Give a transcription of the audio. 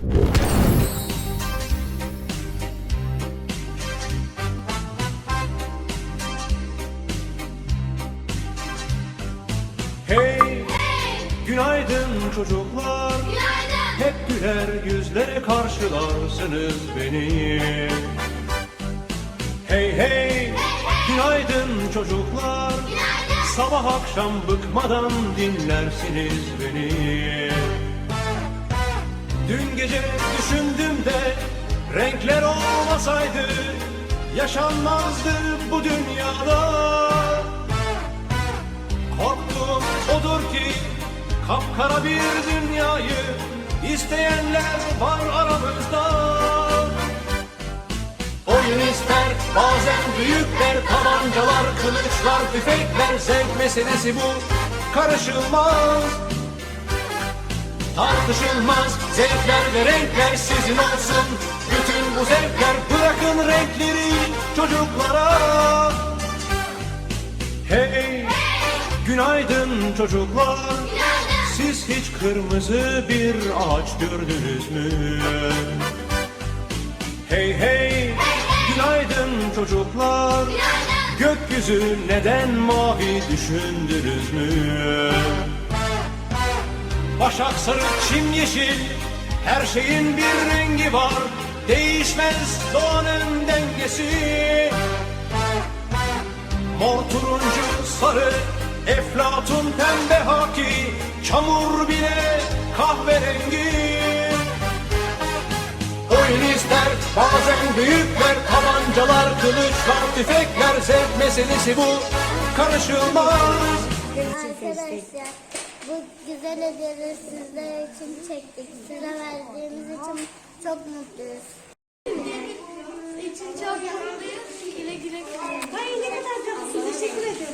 Hey! Günaydın çocuklar. Günaydın. Hep güler yüzlere karşılarsınız beni. Hey hey. Günaydın çocuklar. Günaydın. Sabah akşam bıkmadan dinlersiniz beni. Dün gece düşündüm de renkler olmasaydı yaşanmazdı bu dünyada. Korktuğum odur ki kapkara bir dünyayı isteyenler var aramızda. Oyun ister bazen büyükler tabancalar kılıçlar tüfekler zevk meselesi bu karışılmaz. Tartışılmaz zevkler ve renkler sizin olsun Bütün bu zevkler bırakın renkleri çocuklara Hey, günaydın çocuklar. Siz hiç kırmızı bir ağaç gördünüz mü? Hey hey, günaydın çocuklar. Gökyüzü neden mavi düşündünüz mü? Başak sarı, çim yeşil, her şeyin bir rengi var. Değişmez doğanın dengesi. Mor turuncu sarı, eflatun pembe haki, çamur bile kahverengi. Oyun ister bazen büyükler, tabancalar, kılıçlar, tüfekler, zevk meselesi bu karışılmaz. Arkadaşlar bu güzel hediyeleri sizler için çektik. Size verdiğimiz için çok mutluyuz. için çok mutluyuz. Güle güle kullanın. Ay ne kadar tatlısın. Teşekkür ederim.